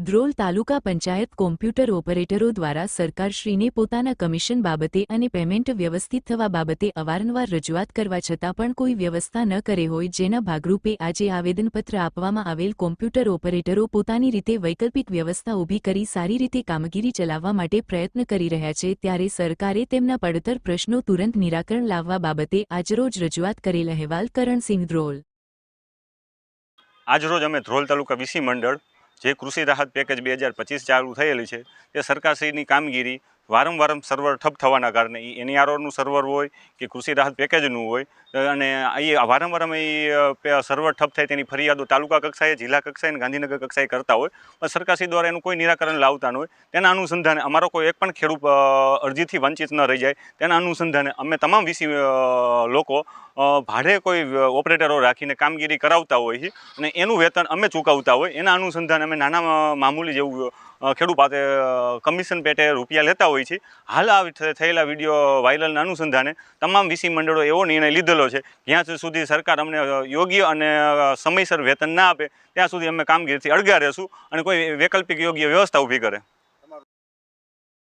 ધ્રોલ તાલુકા panchayat computer ઓપરેટરો દ્વારા સરકારશ્રીને પોતાના કમિશન બાબતે અને પેમેન્ટ વ્યવસ્થિત થવા બાબતે અવારનવાર રજૂઆત કરવા છતાં પણ કોઈ વ્યવસ્થા ન કરે હોય જેના ભાગરૂપે આજે આવેદનપત્ર આપવામાં આવેલ કોમ્પ્યુટર ઓપરેટરો પોતાની રીતે વૈકલ્પિક વ્યવસ્થા ઊભી કરી સારી રીતે કામગીરી ચલાવવા માટે પ્રયત્ન કરી રહ્યા છે ત્યારે સરકારે તેમના પડતર પ્રશ્નો તુરંત નિરાકરણ લાવવા બાબતે આજરોજ રજૂઆત કરેલ અહેવાલ કરણસિંહ ધ્રોલ આજરોજ અમે ધ્રોલ તાલુકા વીસી મંડળ જે કૃષિ રાહત પેકેજ બે હજાર પચીસ ચાલુ થયેલી છે તે સરકારશ્રીની કામગીરી વારંવાર સર્વર ઠપ થવાના કારણે એ એનઆરઓનું સર્વર હોય કે કૃષિ રાહત પેકેજનું હોય અને એ વારંવાર અમે એ સર્વર ઠપ થાય તેની ફરિયાદો તાલુકા કક્ષાએ, જિલ્લા કક્ષાએ અને ગાંધીનગર કક્ષાએ કરતા હોય. પણ સરકારશ્રી દ્વારા એનું કોઈ નિરાકરણ લાવતા ન હોય. તેના અનુસંધાને અમારો કોઈ એક પણ ખેડૂત અરજીથી વંચિત ન રહી જાય. તેના અનુસંધાને અમે તમામ વીસી લોકો ભાડે કોઈ ઓપરેટરો રાખીને કામગીરી કરાવતા હોય છે અને એનું વેતન અમે ચૂકવતા હોય. એના અનુસંધાને અમે નાના મામૂલી જેવું ખેડૂત પાસે કમિશન પેટે રૂપિયા લેતા હોય છે. હાલ આ થયેલા વીડિયો વાયરલના અનુસંધાને તમામ વીસી મંડળો એવો નિર્ણય લીધેલો છે. જ્યાં સુધી સરકાર અમને યોગ્ય અને સમયસર વેતન ના આપે, ત્યાં સુધી અમે કામગીરીથી અળગા રહેશું અને કોઈ વૈકલ્પિક યોગ્ય વ્યવસ્થા ઊભી કરે.